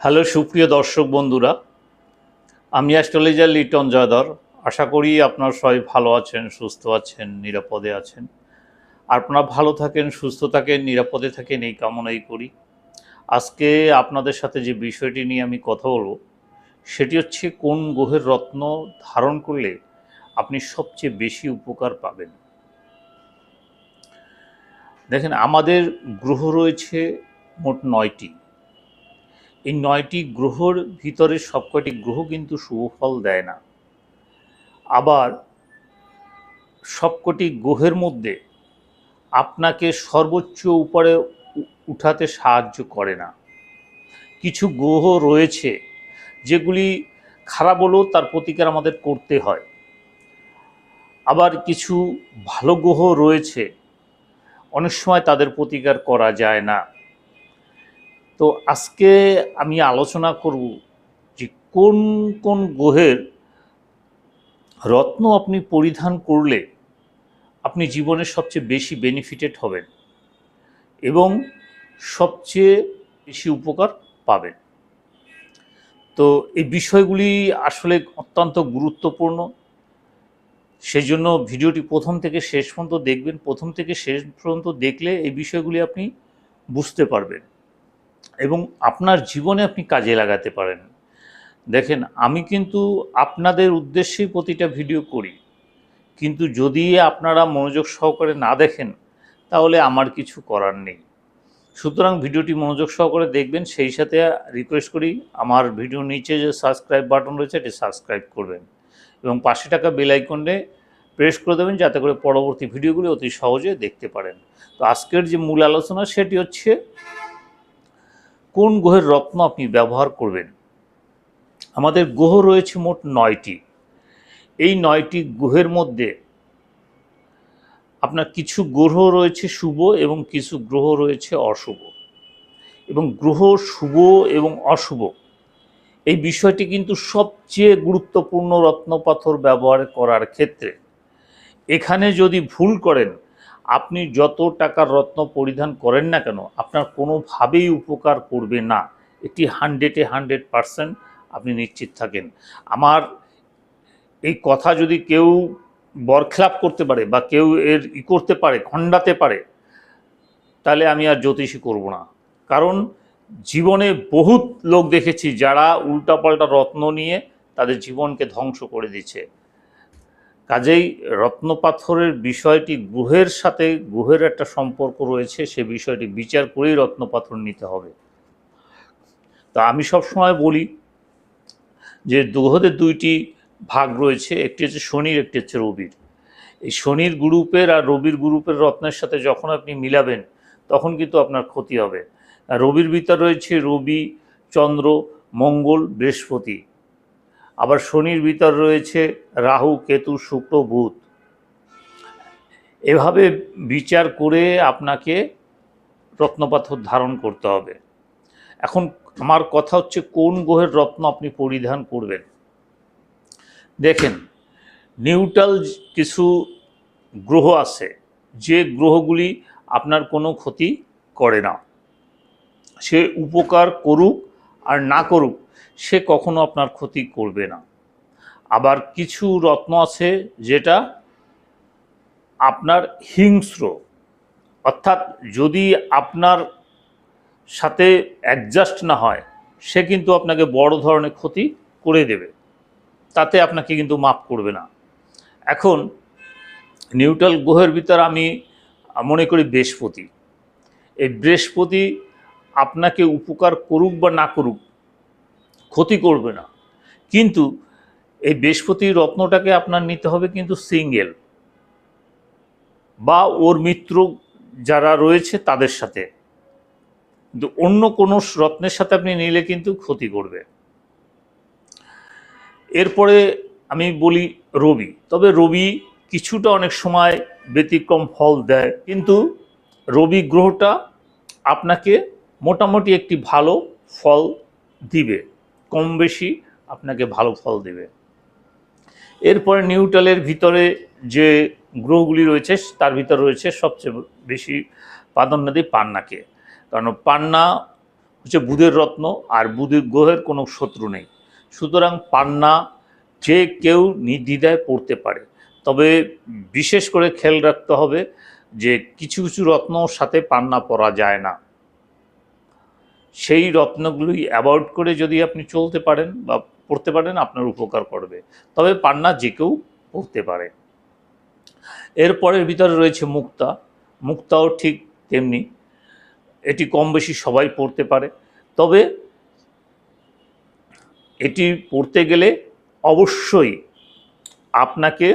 Hello, সুপ্রিয় দর্শক বন্ধুরা, আমি অ্যাস্ট্রোলজার লিটন জয়ধর। আশা করি আপনার সবাই ভালো আছেন, সুস্থ আছেন, নিরাপদে আছেন। আপনারা ভালো থাকেন, সুস্থ থাকেন, নিরাপদে থাকেন, এই কামনাই করি। আজকে আপনাদের সাথে যে বিষয়টি নিয়ে আমি কথা বলব, সেটি হচ্ছে কোন গ্রহের রত্ন ধারণ করলে আপনি সবচেয়ে বেশি উপকার পাবেন। দেখেন, আমাদের গ্রহ রয়েছে মোট নয়টি। এই নয়টি গ্রহর ভিতরে সবকটি গ্রহ কিন্তু শুভ ফল দেয় না। আবার সবকটি গ্রহের মধ্যে আপনাকে সর্বোচ্চ উপরে উঠাতে সাহায্য করে না। কিছু গ্রহ রয়েছে যেগুলি খারাপ হলেও তার প্রতিকার আমাদের করতে হয়। আবার কিছু ভালো গ্রহ রয়েছে, অনেক সময় তাদের প্রতিকার করা যায় না। তো আজকে আমি আলোচনা করব যে কোন কোন গ্রহের রত্ন আপনি পরিধান করলে আপনি জীবনে সবচেয়ে বেশি বেনিফিটেড হবেন এবং সবচেয়ে বেশি উপকার পাবেন। তো এই বিষয়গুলি আসলে অত্যন্ত গুরুত্বপূর্ণ। সেই জন্য ভিডিওটি প্রথম থেকে শেষ পর্যন্ত দেখবেন। প্রথম থেকে শেষ পর্যন্ত দেখলে এই বিষয়গুলি আপনি বুঝতে পারবেন। এবং আপনার জীবনে আপনি কাজে লাগাতে পারেন। দেখেন, আমি কিন্তু আপনাদের উদ্দেশ্যেই প্রতিটা ভিডিও করি। কিন্তু যদি আপনারা মনোযোগ সহকারে না দেখেন, তাহলে আমার কিছু করার নেই। সুতরাং ভিডিওটি মনোযোগ সহকারে দেখবেন, সেই সাথে রিকোয়েস্ট করি, আমার ভিডিও নিচে যে সাবস্ক্রাইব বাটন রয়েছে, এটি সাবস্ক্রাইব করবেন এবং পাশে টাকা বেল প্রেস করে দেবেন, যাতে করে পরবর্তী ভিডিওগুলি অতি সহজে দেখতে পারেন। তো আজকের যে মূল আলোচনা, সেটি হচ্ছে কোন গ্রহের রত্ন আপনি ব্যবহার করবেন? আমাদের গ্রহ রয়েছে মোট নয়টি। এই নয়টি গ্রহের মধ্যে আপনার কিছু গ্রহ রয়েছে শুভ এবং কিছু গ্রহ রয়েছে অশুভ। এবং গ্রহ শুভ এবং অশুভ, এই বিষয়টি কিন্তু সবচেয়ে গুরুত্বপূর্ণ রত্নপাথর ব্যবহার করার ক্ষেত্রে। এখানে যদি ভুল করেন আপনি যত টাকার রত্ন পরিধান করেন না কেন, আপনার কোনোভাবেই উপকার করবে না। এটি হান্ড্রেডে হান্ড্রেড পারসেন্ট আপনি নিশ্চিত থাকেন। আমার এই কথা যদি কেউ বরখেলাপ করতে পারে বা কেউ এর ই করতে পারে, খণ্ডাতে পারে, তাহলে আমি আর জ্যোতিষী করব না। কারণ জীবনে বহুত লোক দেখেছি যারা উল্টাপাল্টা রত্ন নিয়ে তাদের জীবনকে ধ্বংস করে দিচ্ছে। কাজেই রত্নপাথরের বিষয়টি গ্রহের সাথে গ্রহের একটা সম্পর্ক রয়েছে, সে বিষয়টি বিচার করেই রত্নপাথর নিতে হবে। তা আমি সবসময় বলি যে গ্রহদের দুইটি ভাগ রয়েছে, একটি হচ্ছে শনির, একটি হচ্ছে রবির। এই শনির গ্রুপের আর রবির গ্রুপের রত্নের সাথে যখন আপনি মিলাবেন, তখন কিন্তু আপনার ক্ষতি হবে। রবির ভিতর রয়েছে রবি, চন্দ্র, মঙ্গল, বৃহস্পতি। আবার শনির ভিতর রয়েছে রাহু, কেতু, শুক্র, বুধ। এভাবে বিচার করে আপনাকে রত্নপাথর ধারণ করতে হবে। এখন আমার কথা হচ্ছে, কোন গ্রহের রত্ন আপনি পরিধান করবেন? দেখেন, নিউট্রাল কিছু গ্রহ আছে, যে গ্রহগুলি আপনার কোনো ক্ষতি করে না। সে উপকার করুক আর না করুক সে কখনো আপনার ক্ষতি করবে না। আবার কিছু রত্ন আছে যেটা আপনার হিংস্র। অর্থাৎ যদি আপনার সাথে অ্যাডজাস্ট না হয়, সে কিন্তু আপনাকে বড় ধরনের ক্ষতি করে দেবে। তাতে আপনাকে কিন্তু মাফ করবে না। এখন নিউট্রাল গ্রহের ভিতর আমি মনে করি বৃহস্পতি। এই বৃহস্পতি আপনাকে উপকার করুক বা না করুক ক্ষতি করবে না। কিন্তু এই বৃহস্পতি রত্নটাকে আপনার নিতে হবে কিন্তু সিঙ্গেল বা ওর মিত্র যারা রয়েছে তাদের সাথে। কিন্তু অন্য কোনো রত্নের সাথে আপনি নিলে কিন্তু ক্ষতি করবে। এরপরে আমি বলি রবি। তবে রবি কিছুটা অনেক সময় ব্যতিক্রম ফল দেয়। কিন্তু রবি গ্রহটা আপনাকে মোটামুটি একটি ভালো ফল দিবে। কম বেশি আপনাকে ভালো ফল দেবে। এরপরে নিউট্রালের ভিতরে যে গ্রহগুলি রয়েছে, তার ভিতরে রয়েছে সবচেয়ে বেশি প্রাধান্য দিই পান্নাকে। কারণ পান্না হচ্ছে বুধের রত্ন, আর বুধের গ্রহের কোনো শত্রু নেই। সুতরাং পান্না যে কেউ নির্দ্বিধায় পড়তে পারে। তবে বিশেষ করে খেয়াল রাখতে হবে যে কিছু কিছু রত্নর সাথে পান্না পরা যায় না। সেই রত্নগুলোই অ্যাভয়েড করে যদি আপনি চলতে পারেন বা পড়তে পারেন, আপনার উপকার করবে। তবে পান্না যে কেউ পড়তে পারে। এরপরের ভিতরে রয়েছে মুক্তা। মুক্তাও ঠিক তেমনি, এটি কম বেশি সবাই পড়তে পারে। তবে এটি পড়তে গেলে অবশ্যই আপনাকে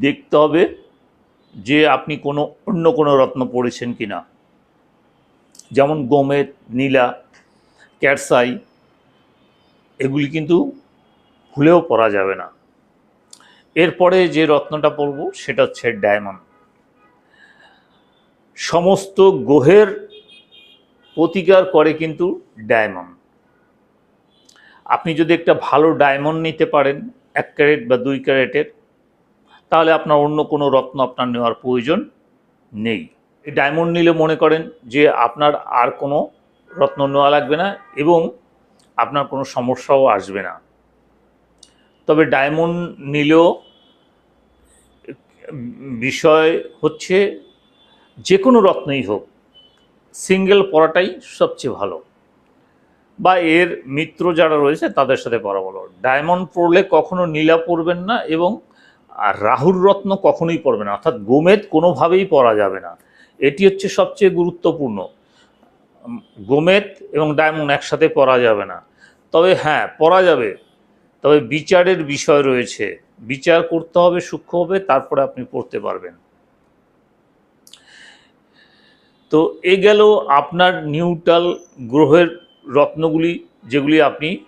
দেখতে হবে যে আপনি কোনো অন্য কোনো রত্ন পড়েছেন কি না যেমন গোমেদ, নীলা ক্যাটসাই এগুলি কিন্তু ভুলেও পরা যাবে না। এরপরে যে রত্নটা পরব সেটা হচ্ছে ডায়মন্ড। সমস্ত গ্রহের প্রতিকার করে কিন্তু ডায়মন্ড। আপনি যদি একটা ভালো ডায়মন্ড নিতে পারেন, এক ক্যারেট বা দুই ক্যারেটের, তাহলে আপনার অন্য কোনো রত্ন আপনার নেওয়ার প্রয়োজন নেই। এই ডায়মন্ড নিলে মনে করেন যে আপনার আর কোনো রত্ন নেওয়া লাগবে না এবং আপনার কোনো সমস্যাও আসবে না। তবে ডায়মন্ড নিলেও বিষয় হচ্ছে যে কোনো রত্নই হোক সিঙ্গেল পরাটাই সবচেয়ে ভালো। বা এর মিত্র যারা রয়েছে তাদের সাথে পরা ভালো। ডায়মন্ড পড়লে কখনো নীলা পরবেন না এবং রাহুর রত্ন কখনোই পড়বে না, অর্থাৎ গোমেদ কোনোভাবেই পরা যাবে না। এটি হচ্ছে সবচেয়ে গুরুত্বপূর্ণ। গোমেদ এবং ডায়মন্ড একসাথে পরা যাবে না। তবে হ্যাঁ পরা যাবে। তবে বিচারের বিষয় রয়েছে। বিচার করতে হবে, সূক্ষ্ম হবে, তারপরে আপনি পড়তে পারবেন। তো এ গেল আপনার নিউট্রাল গ্রহের রত্নগুলি, যেগুলি আপনি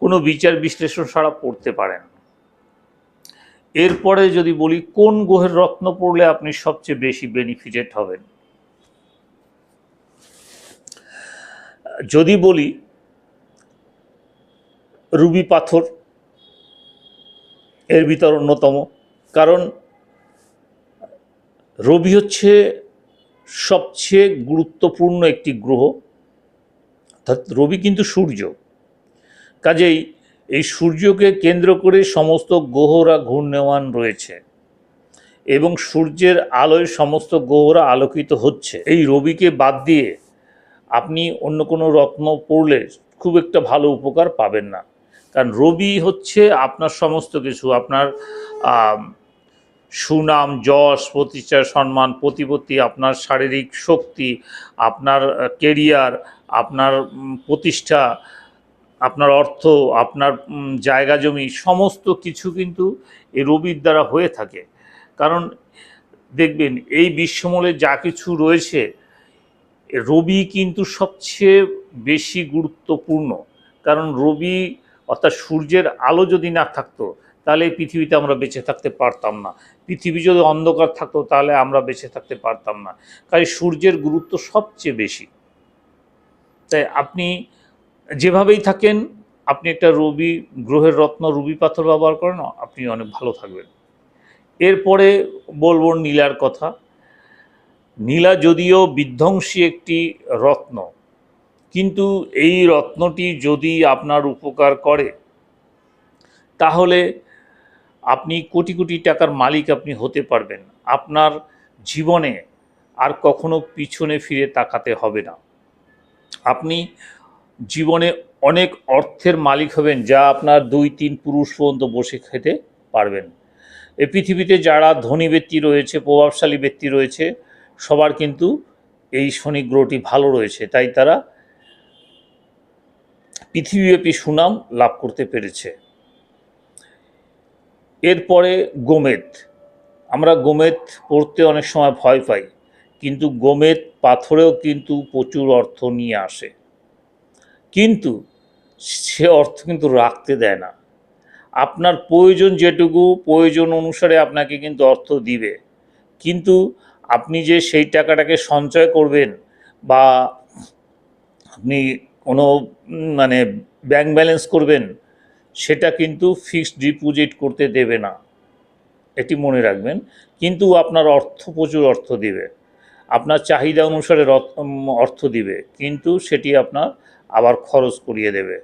কোনো বিচার বিশ্লেষণ ছাড়া পড়তে পারেন। এরপরে যদি বলি কোন গ্রহের রত্ন পড়লে আপনি সবচেয়ে বেশি বেনিফিটেড হবেন? যদি বলি রুবি পাথর, এর ভিতর অন্যতম, কারণ রবি হচ্ছে সবচেয়ে গুরুত্বপূর্ণ একটি গ্রহ, অর্থাৎ রবি কিন্তু সূর্য। কাজেই এই সূর্যকে কেন্দ্র করে সমস্ত গ্রহরা ঘূর্ণয়মান রয়েছে এবং সূর্যের আলোয় সমস্ত গ্রহরা আলোকিত হচ্ছে। এই রবিকে বাদ দিয়ে আপনি অন্য কোনো রত্ন পড়লে খুব একটা ভালো উপকার পাবেন না। কারণ রবি হচ্ছে আপনার সমস্ত কিছু, আপনার সুনাম, যশ, প্রতিষ্ঠা, সম্মান, প্রতিপত্তি, আপনার শারীরিক শক্তি, আপনার কেরিয়ার আপনার প্রতিষ্ঠা আপনার অর্থ, আপনার জায়গা জমি, সমস্ত কিছু কিন্তু এই রবির দ্বারা হয়ে থাকে। কারণ দেখবেন, এই বিশ্বমূলে যা কিছু রয়েছে রবি কিন্তু সবচেয়ে বেশি গুরুত্বপূর্ণ। কারণ রবি, অর্থাৎ সূর্যের আলো যদি না থাকতো, তাহলে পৃথিবীতে আমরা বেঁচে থাকতে পারতাম না। পৃথিবী যদি অন্ধকার থাকতো, তাহলে আমরা বেঁচে থাকতে পারতাম না। কাজে সূর্যের গুরুত্ব সবচেয়ে বেশি। তাই আপনি যেভাবেই থাকেন, আপনি একটা রবি, গ্রহের রত্ন, রুবি পাথর ব্যবহার করেন, আপনি অনেক ভালো থাকবেন। এরপরে বলব নীলার কথা। নীলা যদিও বিধ্বংসী একটি রত্ন, কিন্তু এই রত্নটি যদি আপনার উপকার করে, তাহলে আপনি কোটি কোটি টাকার মালিক আপনি হতে পারবেন। আপনার জীবনে আর কখনো পিছনে ফিরে তাকাতে হবে না। আপনি জীবনে অনেক অর্থের মালিক হবেন যা আপনার দুই, তিন পুরুষ পর্যন্ত বসে খেতে পারবেন। এই পৃথিবীতে যারা ধনী ব্যক্তি রয়েছে, প্রভাবশালী ব্যক্তি রয়েছে, সবার কিন্তু এই শনি গ্রহটি ভালো রয়েছে। তাই তারা পৃথিবীব্যাপী সুনাম লাভ করতে পেরেছে। এরপরে গোমেদ। আমরা গোমেদ পড়তে অনেক সময় ভয় পাই, কিন্তু গোমেদ পাথরেও কিন্তু প্রচুর অর্থ নিয়ে আসে। কিন্তু সে অর্থ কিন্তু রাখতে দেয় না। আপনার প্রয়োজন যেটুকু, প্রয়োজন অনুসারে আপনাকে কিন্তু অর্থ দিবে। কিন্তু আপনি যে সেই টাকাটাকে সঞ্চয় করবেন বা আপনি কোনো মানে ব্যাংক ব্যালেন্স করবেন, সেটা কিন্তু ফিক্সড ডিপোজিট করতে দেবে না। এটি মনে রাখবেন। কিন্তু আপনার অর্থ প্রচুর অর্থ দিবে। আপনার চাহিদা অনুসারে অর্থ দিবে। কিন্তু সেটি আপনার আবার খরচ করিয়ে দেবে।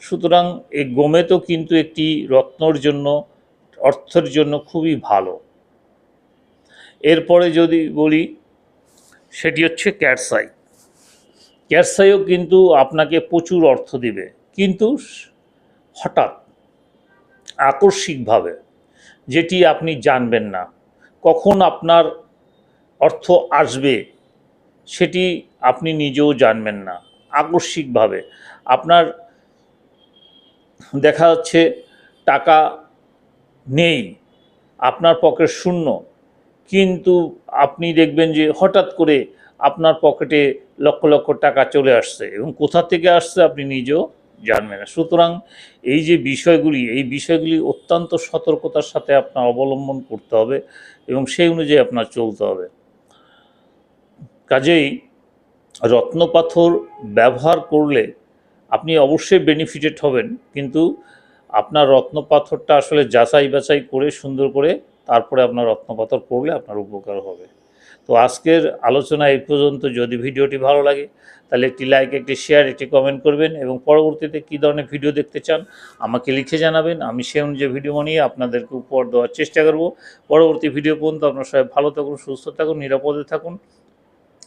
সুতরাং এই গোমেতো কিন্তু একটি রত্নর জন্য, অর্থের জন্য খুবই ভালো। এরপরে যদি বলি, সেটি হচ্ছে ক্যাটসাই ক্যাটসাইও কিন্তু আপনাকে প্রচুর অর্থ দিবে। কিন্তু হঠাৎ, আকস্মিকভাবে, যেটি আপনি জানবেন না, কখন আপনার অর্থ আসবে, সেটি আপনি নিজেও জানবেন না। আকস্মিকভাবে। আপনার দেখা যাচ্ছে টাকা নেই, আপনার পকেট শূন্য, কিন্তু আপনি দেখবেন যে হঠাৎ করে আপনার পকেটে লক্ষ লক্ষ টাকা চলে আসছে এবং কোথা থেকে আসছে আপনি নিজেও জানবেন না। সুতরাং এই যে বিষয়গুলি, এই বিষয়গুলি অত্যন্ত সতর্কতার সাথে আপনার অবলম্বন করতে হবে এবং সেই অনুযায়ী আপনার চলতে হবে। কাজেই রত্নপাথর ব্যবহার করলে আপনি অবশ্যই বেনিফিটেড হবেন। কিন্তু আপনার রত্নপাথরটা আসলে যাচাই বাছাই করে, সুন্দর করে তারপরে আপনার রত্নপাথর পড়লে আপনার উপকার হবে। তো আজকের আলোচনা এই পর্যন্ত। যদি ভিডিওটি ভালো লাগে, তাহলে একটি লাইক একটি শেয়ার একটি কমেন্ট করবেন এবং পরবর্তীতে কী ধরনের ভিডিও দেখতে চান আমাকে লিখে জানাবেন। আমি সেই অনুযায়ী ভিডিও বানিয়ে আপনাদেরকে উপহার দেওয়ার চেষ্টা করব। পরবর্তী ভিডিও পর্যন্ত আপনার সবাই ভালো থাকুন, সুস্থ থাকুন, নিরাপদে থাকুন।